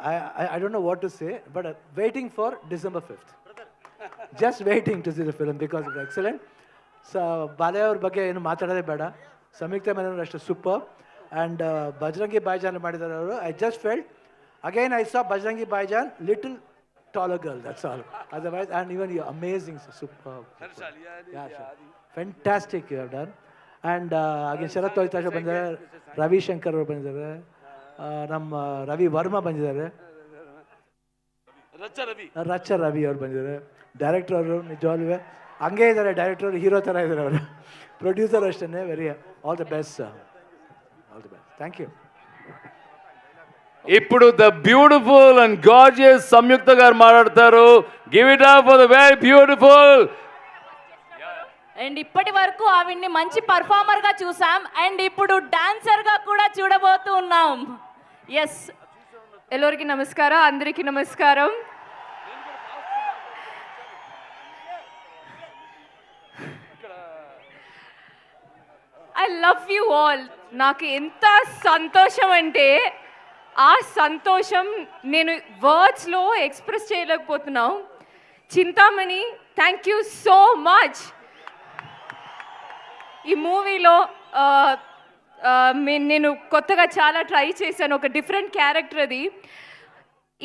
I, I, I don't know what to say, but uh, waiting for December 5th. Just waiting to see the film because it's excellent. So ಬಾಲೆ ಅವ್ರ ಬಗ್ಗೆ ಏನು ಮಾತಾಡೋದೇ ಬೇಡ. ಸಂಯುಕ್ತ ಮೇನನ್ ಅಷ್ಟು super and Bajrangi Bhaijaan ಮಾಡಿದ್ದಾರೆ ಅವರು. I just felt again I saw Bajrangi Bhaijaan little taller girl that's all otherwise and even you amazing super fantastic you have done and ಹಾಗೆ ಶರತ್ ವೈತಾಶ ಬಂದಿದ್ದಾರೆ. ರವಿಶಂಕರ್ ಅವರು ಬಂದಿದ್ದಾರೆ. ನಮ್ಮ ರವಿ ವರ್ಮಾ ಬಂದಿದ್ದಾರೆ ರಚ್ಚ ರವಿ ರಚ್ಚ ರವಿ ಅವ್ರು ಬಂದಿದ್ದಾರೆ ಡೈರೆಕ್ಟರ್ ಅವರು ನಿಜವಾಗ್ಲೂ ಹಂಗೆ ಇದ್ದಾರೆ ಡೈರೆಕ್ಟರ್ ಹೀರೋ ಥರ ಇದ್ದಾರೆ ಅವರು ಪ್ರೊಡ್ಯೂಸರ್ ಅಷ್ಟೇ very all the best all the best thank you ఇప్పుడు the beautiful and gorgeous Samyuktha garu మాట్లాడతారు give it up for the very beautiful and ఇప్పటి వరకు ఆవిడ్ని మంచి పర్ఫార్మర్ గా చూసాం అండ్ ఇప్పుడు డాన్సర్ గా కూడా చూడబోతూ ఉన్నాం ఎస్ ఎల్లరికి నమస్కారం అందరికీ నమస్కారం. ఐ లవ్ యూ ఆల్ నాకు ఎంత సంతోషం అంటే ఆ సంతోషం నేను వర్డ్స్లో ఎక్స్ప్రెస్ చేయలేకపోతున్నాం Chintamani thank you so much ఈ మూవీలో నేను కొత్తగా చాలా ట్రై చేశాను ఒక డిఫరెంట్ క్యారెక్టర్ అది.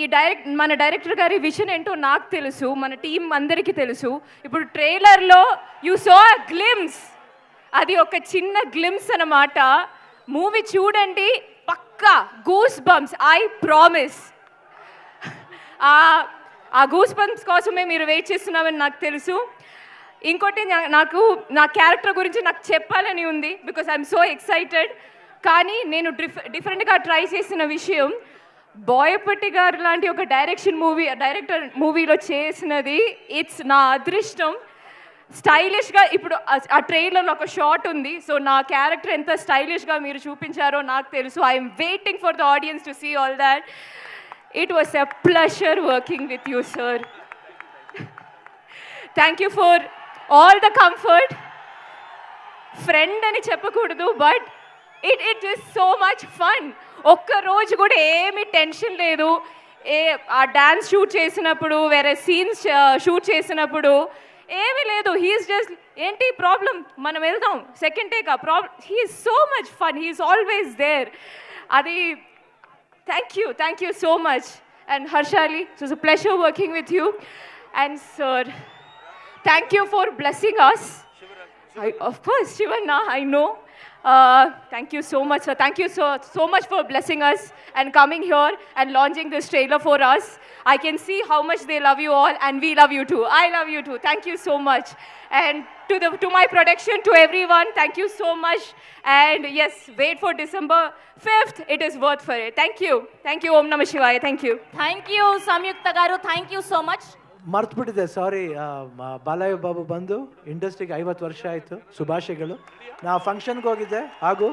ఈ డైరెక్ట్ మన డైరెక్టర్ గారి విజన్ ఏంటో నాకు తెలుసు మన టీం అందరికీ తెలుసు. ఇప్పుడు ట్రైలర్లో యూ సో గ్లిమ్స్ అది ఒక చిన్న గ్లిమ్స్ అన్నమాట. మూవీ చూడండి పక్కా గూస్ బంప్స్ ఐ ప్రామిస్ ఆ గూస్ బంప్స్ కోసమే మీరు వెయిట్ చేస్తున్నామని నాకు తెలుసు. ఇంకోటి నాకు నా క్యారెక్టర్ గురించి నాకు చెప్పాలని ఉంది బికాస్ ఐఎమ్ సో ఎక్సైటెడ్ కానీ నేను డిఫ్ డిఫరెంట్గా ట్రై చేసిన విషయం బోయపట్టి గారు లాంటి ఒక డైరెక్షన్ మూవీ డైరెక్టర్ మూవీలో చేసినది ఇట్స్ నా అదృష్టం. స్టైలిష్గా ఇప్పుడు ఆ- ఆ ట్రైలర్లో ఒక షాట్ ఉంది. సో నా క్యారెక్టర్ ఎంత స్టైలిష్గా మీరు చూపించారో నాకు తెలుసు. I'm waiting for the audience to see all that it was a pleasure working with you sir thank you for all the comfort friend అని చెప్పకూడదు but it it is so much fun ఒక్క రోజు కూడా ఏమి tension లేదు. ఏ ఆ dance shoot చేసినప్పుడు వేరే సీన్స్ షూట్ చేసినప్పుడు ఏమీ లేదు. హీఈస్ జస్ట్ ఏంటి ప్రాబ్లం మనం వెళ్దాం. సెకండ్ టేక్ ఆ problem he's so much fun he's always there అది thank you thank you so much and Harshali it pleasure working with you and sir thank you for blessing us. I, of course, Shivanna, I know. Uh, thank you so much. Thank you so, so much for blessing us and coming here and launching this trailer for us. I can see how much they love you all and we love you too. I love you too. Thank you so much. And to, the, to my production, to everyone, thank you so much. And yes, wait for December 5th. It is worth for it. Thank you. Thank you, Om Namah Shivaya. Thank you. Thank you, Samyukta Garu. Thank you so much. ಮರ್ತ್ಬಿಟ್ಟಿದೆ sorry Balayya Babu ಬಂದು ಇಂಡಸ್ಟ್ರಿಗೆ ಐವತ್ತು ವರ್ಷ ಆಯಿತು, ಶುಭಾಶಯಗಳು. ನಾ ಫಂಕ್ಷನ್ಗೆ ಹೋಗಿದ್ದೆ, ಹಾಗೂ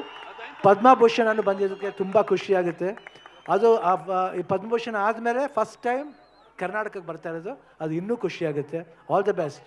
ಪದ್ಮಭೂಷಣ ಅನ್ನು ಬಂದಿದ್ದಕ್ಕೆ ತುಂಬ ಖುಷಿಯಾಗುತ್ತೆ ಅದು ಈ ಪದ್ಮಭೂಷಣ ಆದಮೇಲೆ ಫಸ್ಟ್ ಟೈಮ್ ಕರ್ನಾಟಕಕ್ಕೆ ಬರ್ತಾ ಇರೋದು, ಅದು ಇನ್ನೂ ಖುಷಿಯಾಗುತ್ತೆ ಆಲ್ ದ ಬೆಸ್ಟ್